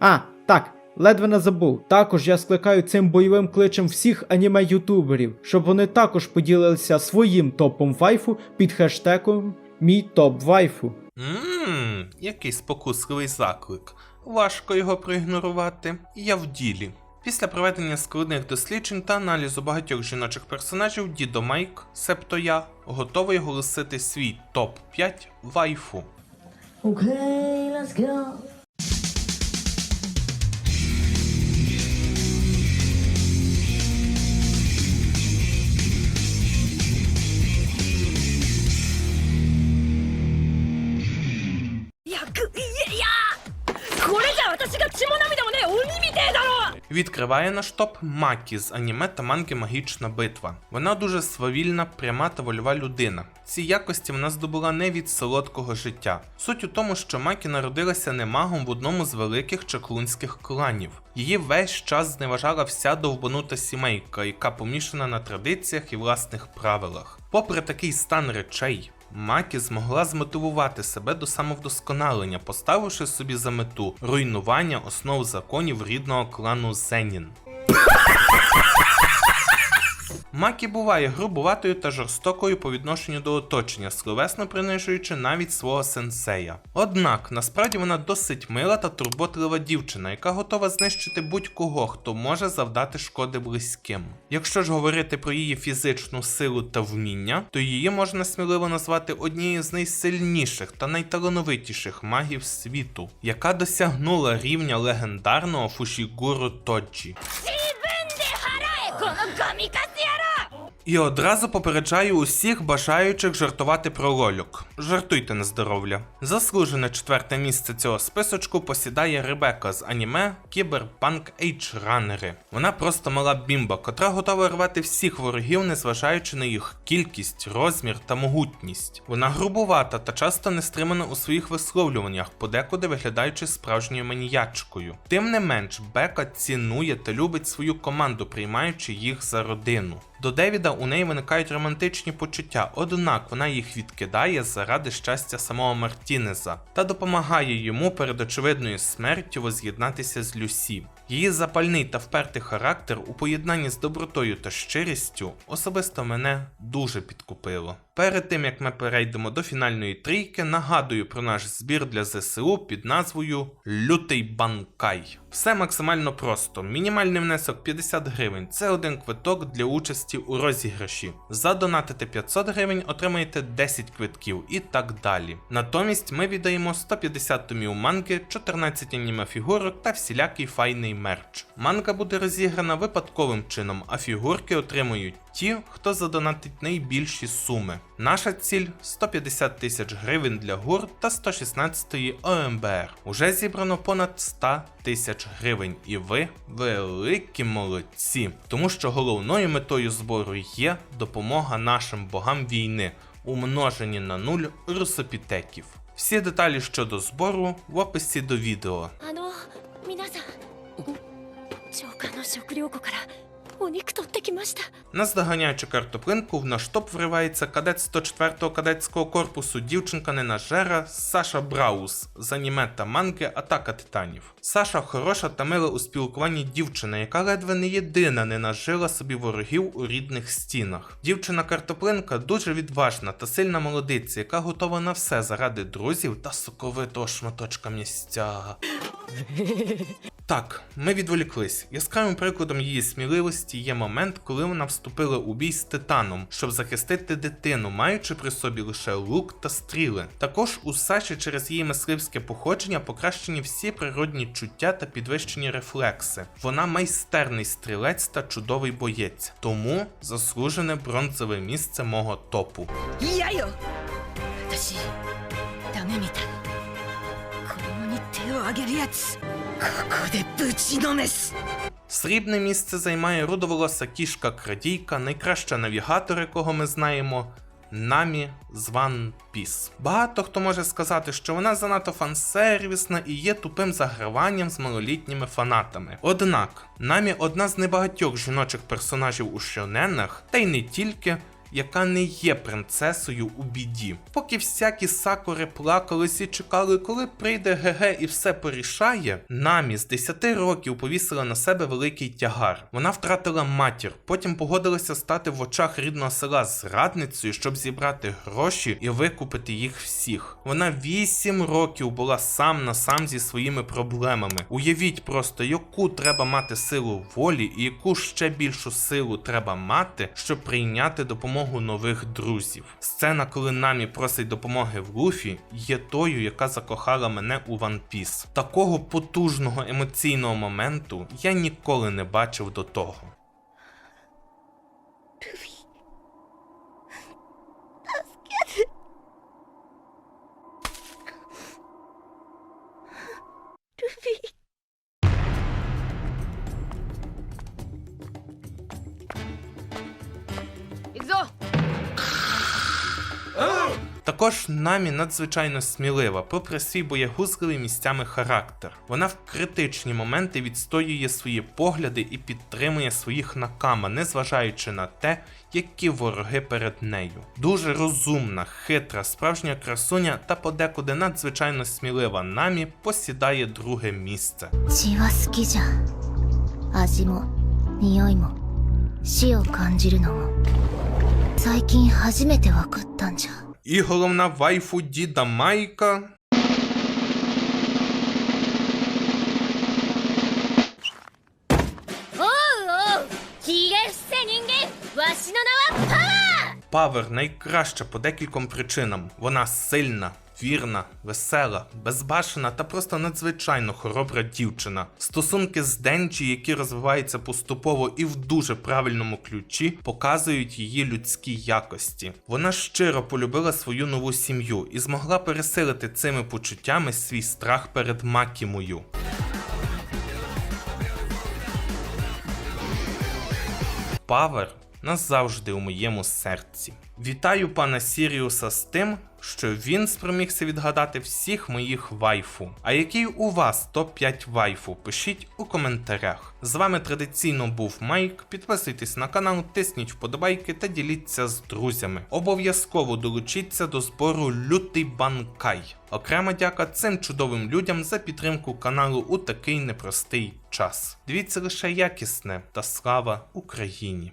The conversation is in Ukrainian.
А, так, ледве не забув. Також я скликаю цим бойовим кличем всіх аніме-ютуберів, щоб вони також поділилися своїм топом вайфу під хештегом Мій топ вайфу. Ммм, який спокусливий заклик. Важко його проігнорувати. Я в ділі. Після проведення складних досліджень та аналізу багатьох жіночих персонажів, дідо Майк, себто я, готовий оголосити свій топ-5 вайфу. Okay, let's go. Відкриває наш топ Макі з аніме та манги Магічна битва. Вона дуже свавільна, пряма та вольова людина. Ці якості вона здобула не від солодкого життя. Суть у тому, що Макі народилася не магом в одному з великих чаклунських кланів. Її весь час зневажала вся довбанута сімейка, яка помішана на традиціях і власних правилах. Попри такий стан речей, Макі змогла змотивувати себе до самовдосконалення, поставивши собі за мету руйнування основ законів рідного клану Зенін. Макі буває грубуватою та жорстокою по відношенню до оточення, словесно принижуючи навіть свого сенсея. Однак насправді вона досить мила та турботлива дівчина, яка готова знищити будь-кого, хто може завдати шкоди близьким. Якщо ж говорити про її фізичну силу та вміння, то її можна сміливо назвати однією з найсильніших та найталановитіших магів світу, яка досягнула рівня легендарного Фушігуру Тоджі. 自分で払えこのゴミカス野郎 і одразу попереджаю усіх бажаючих жартувати про лольок. Жартуйте на здоров'я. Заслужене четверте місце цього списочку посідає Ребека з аніме Кіберпанк Ейдж Раннери. Вона просто мала бімба, котра готова рвати всіх ворогів, незважаючи на їх кількість, розмір та могутність. Вона грубувата та часто не стримана у своїх висловлюваннях, подекуди виглядаючи справжньою маніячкою. Тим не менш, Бека цінує та любить свою команду, приймаючи їх за родину. До Девіда у неї виникають романтичні почуття, однак вона їх відкидає заради щастя самого Мартінеза та допомагає йому перед очевидною смертю воз'єднатися з Люсі. Її запальний та впертий характер у поєднанні з добротою та щирістю особисто мене дуже підкупило. Перед тим як ми перейдемо до фінальної трійки, нагадую про наш збір для ЗСУ під назвою Лютий Банкай. Все максимально просто. Мінімальний внесок 50 гривень це один квиток для участі у розіграші. Задонатите 500 гривень, отримаєте 10 квитків і так далі. Натомість ми віддаємо 150 томів манги, 14 аніме фігурок та всілякий файний мерч. Манга буде розіграна випадковим чином, а фігурки отримують ті, хто задонатить найбільші суми. Наша ціль 150 тисяч гривень для ГУР та 116 ОМБР. Уже зібрано понад 100 тисяч гривень, і ви великі молодці, тому що головною метою збору є допомога нашим богам війни, умножені на нуль русопітеків. Всі деталі щодо збору в описі до відео. あの皆さん超過の食料庫から お肉取ってきました Наздоганяючи картоплинку, в наш топ вривається кадет 104-го кадетського корпусу дівчинка ненажера Саша Браус з аніме та манги Атака Титанів. Саша хороша та мила у спілкуванні дівчина, яка ледве не єдина не нажила собі ворогів у рідних стінах. Дівчина картоплинка дуже відважна та сильна молодиця, яка готова на все заради друзів та соковитого шматочка місця. Так, ми відволіклись. Яскравим прикладом її сміливості є момент, коли вона вступила у бій з титаном, щоб захистити дитину, маючи при собі лише лук та стріли. Також у Саші через її мисливське походження покращені всі природні чуття та підвищені рефлекси. Вона майстерний стрілець та чудовий боєць, тому заслужене бронзове місце мого топу. Яйо! Таші, та не міта. Комуніти たい子供に手をあげるやつここでぶちのめす Срібне місце займає рудоволоса кішка крадійка, найкраща навігатор, якого ми знаємо. Намі з One Piece. Багато хто може сказати, що вона занадто фансервісна і є тупим заграванням з малолітніми фанатами. Однак, Намі одна з небагатьох жіночих персонажів у шоненах, та й не тільки, яка не є принцесою у біді. Поки всякі сакури плакались і чекали, коли прийде ГГ і все порішає, Намі з 10 років повісила на себе великий тягар. Вона втратила матір, потім погодилася стати в очах рідного села зрадницею, щоб зібрати гроші і викупити їх всіх. Вона 8 років була сам на сам зі своїми проблемами. Уявіть просто, яку треба мати силу волі і яку ще більшу силу треба мати, щоб прийняти допомогу нових друзів. Сцена, коли Намі просить допомоги в Луфі, є тою, яка закохала мене у One Piece. Такого потужного емоційного моменту я ніколи не бачив до того. Також Намі надзвичайно смілива, попри свій боягузливий місцями характер. Вона в критичні моменти відстоює свої погляди і підтримує своїх накама, незважаючи на те, які вороги перед нею. Дуже розумна, хитра, справжня красуня та подекуди надзвичайно смілива Намі посідає друге місце. 血は好きじゃ味も匂いも死を感じるのも最近初めて分かったんじゃ і головна вайфу діда Майка. Павер найкраща по декільком причинам. Вона сильна вірна, весела, безбашена та просто надзвичайно хоробра дівчина. Стосунки з Денджі, які розвиваються поступово і в дуже правильному ключі, показують її людські якості. Вона щиро полюбила свою нову сім'ю і змогла пересилити цими почуттями свій страх перед Макімою. Павер назавжди у моєму серці. Вітаю пана Сіріуса з тим, що він спромігся відгадати всіх моїх вайфу. А який у вас топ-5 вайфу? Пишіть у коментарях. З вами традиційно був Майк. Підписуйтесь на канал, тисніть вподобайки та діліться з друзями. Обов'язково долучіться до збору Лютий Банкай. Окрема дяка цим чудовим людям за підтримку каналу у такий непростий час. Дивіться лише якісне та слава Україні!